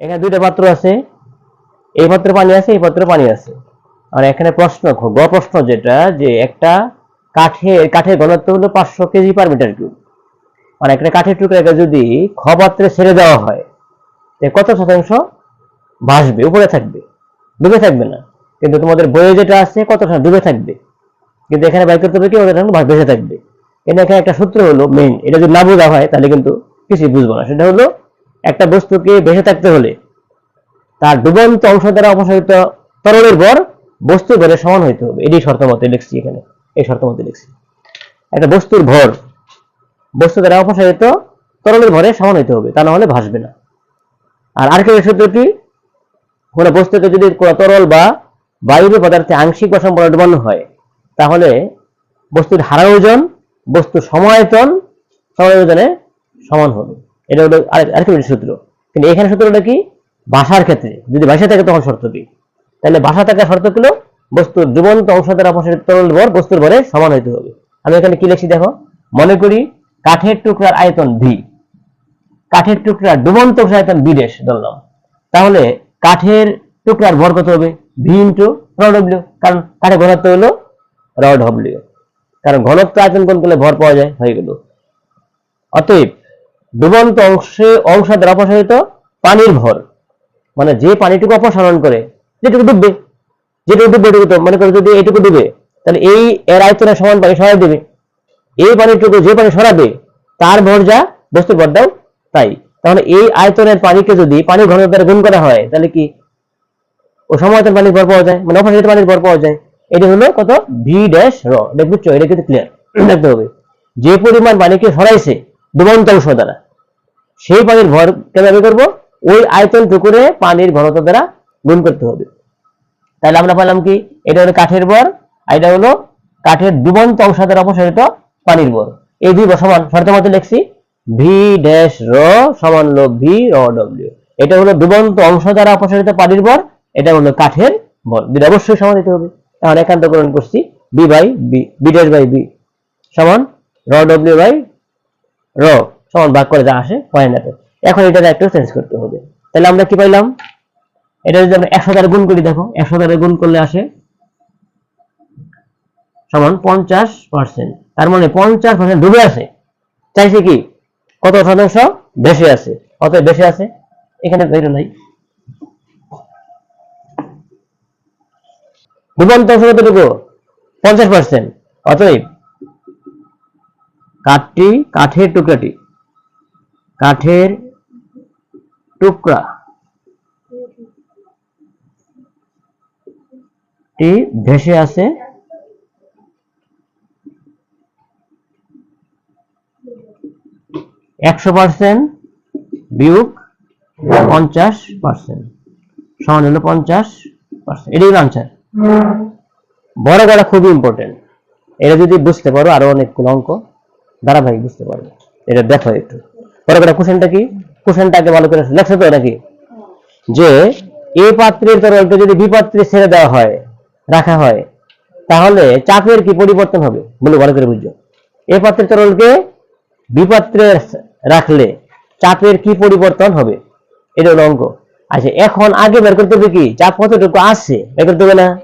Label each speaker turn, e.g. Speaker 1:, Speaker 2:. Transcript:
Speaker 1: এখানে দুইটা পাত্র আছে। এই পাত্রে পানি আছে, এই পাত্রে পানি আছে। আর এখানে প্রশ্ন, গ প্রশ্ন যেটা, যে একটা কাঠের কাঠের ঘনত্ব হলো পাঁচশো কেজি পার মিটার কিউব মানে একটা কাঠের টুকরাকে যদি খ পাত্রে ছেড়ে দেওয়া হয় কত শতাংশ ভাসবে, উপরে থাকবে? ডুবে থাকবে না। কিন্তু তোমাদের বইয়ে যেটা আছে, কত ডুবে থাকবে? কিন্তু এখানে বাইর করতে হবে কি, ওদের ভেসে থাকবে। কিন্তু এখানে একটা সূত্র হলো মেইন এটা যদি না বোঝা হয়, তাহলে কিন্তু কিছুই বুঝব না। সেটা হলো একটা বস্তুকে ভেসে থাকতে হলে তার ডুবন্ত অংশ দ্বারা অপসারিত তরলের ভর বস্তুর ভরের সমান হইতে হবে। এটি শর্ত মতে লিখছি এখানে। এই শর্ত মতে লিখছি। একটা বস্তুর ভর, বস্তু দ্বারা অপসারিত তরলের ভরের সমান হইতে হবে, তা না হলে ভাসবে না। আর আরেকটা সূত্রটি কোনো বস্তুকে যদি কোনো তরল বা বায়ুর পদার্থে আংশিক বা সম্পূর্ণ ডুবানো হয়, তাহলে বস্তুর হারা ওজন, বস্তুর সমায়তন সমায়োজনে সমান হবে। এটা হলো আরেক, আরেকটা সূত্র। কিন্তু এখানে সূত্রটা কি? ভাষার ক্ষেত্রে। যদি ভাষা থাকে তখন শর্ত কি? তাহলে ভাষা থাকার শর্ত হলো বস্তুর জীবন্ত অংশ দ্বারা অপসারিত তরল ভর বস্তুর ভরে সমান হইতে হবে। আমি এখানে কি লিখছি দেখো? মনে করি কাঠের টুকরার আয়তন ভি কাঠের টুকরার ডুবন্ত অংশ আয়তন বি ড্যাশ ধরলাম। তাহলে কাঠের টুকরার ভর কত হবে? ভি ইন্টু ডব্লিউ কারণ কাঠের ঘনত্ব হলো র ডব্লিউ কারণ ঘনত্ব আয়তন কোন করলে ভর পাওয়া যায়, হয়ে গেল। অতএব ডুবন্ত অংশে অংশ দ্বারা অপসারিত পানির ভর। মানে যে পানিটুকু অপসারণ করে, যেটুকু ডুববে যেটুকু ডুববে এটুকু তো মনে করো যদি এইটুকু ডুবে, তাহলে এই এর আয়তনের সমান পানি সরাই দেবে। এই পানিটুকু যে পানি সরাবে, তার ভর যা বস্তুর ভর দাও, তাই। তাহলে এই আয়তনের পানিকে যদি পানির ঘনত্ব দ্বারা গুণ করা হয়, তাহলে কি? ও সমায়তন পানির ভর পাওয়া যায় মানে অপসারিত পানির ভর পাওয়া যায়। এটা হলো কত? ভি ড্যাশ র এটা বুঝছ এটা কিন্তু ক্লিয়ার দেখতে হবে। যে পরিমাণ পানিকে সরাইছে ডুবন্ত অংশ দ্বারা। সেই পানির ভর কীভাবে করব? ওই আয়তন টুকুরে পানির ঘনত্ব দ্বারা গুণ করতে হবে। তাহলে আমরা পেলাম কি? এটা হলো কাঠের ভর, আর এটা হলো কাঠের ডুবন্ত অংশ দ্বারা অপসারিত পানির ভর। এই দুই সমান, শর্ত মতো লিখছি। ভি ড্যাশ র সমান হলো ভি র ডব্লিউ এটা হলো ডুবন্ত অংশ দ্বারা অপসারিত পানির ভর, এটা হলো কাঠের ভর। দুটো অবশ্যই সমান দিতে হবে। এখন একান্তকরণ করছি। B by B B dash by B সমান র ডব্লিউ বাই র সমান ভাগ করে যা আসে এখন এটা একটু চেঞ্জ করতে হবে। তাহলে আমরা কি পাইলাম? এটা যদি আমরা একশো গুণ করি, দেখো, একশো গুণ করলে আসে সমান পঞ্চাশ পার্সেন্ট তার মানে পঞ্চাশ পার্সেন্ট ডুবে আছে। চাইছে কি? কত শতাংশ? বেশি আছে। কত বেশি আছে। এখানে ধৈর্য নাই। ডুবন্ত অংশ কতটুকু? পঞ্চাশ পার্সেন্ট অতএব কাঠটি, কাঠের টুকরাটি। কাঠের টুকরা। টি ভেসে আছে একশো পার্সেন্ট বিয়োগ পঞ্চাশ পার্সেন্ট। সমান হলো পঞ্চাশ পার্সেন্ট। এটাই আনসার বড় করা খুবই ইম্পর্টেন্ট এটা যদি বুঝতে পারো আরও অনেকগুলো অঙ্ক। ধারাবাহিক বুঝতে পারবে। এটা দেখো একটু। বড় করা কোশ্চেনটা কি? কোশ্চেনটাকে ভালো করে লেখছো তো নাকি যে এ পাত্রের তরলকে যদি বি পাত্রে ছেড়ে দেওয়া হয়, রাখা হয়, তাহলে চাপের কি পরিবর্তন হবে? বলে, ভালো করে বুঝছ এ পাত্রের তরলকে বি পাত্রে রাখলে চাপের কি পরিবর্তন হবে? এটা হলো অঙ্ক। আচ্ছা এখন আগে বের করতে হবে কি? চাপ কতটুকু আছে? বের করতে হবে না?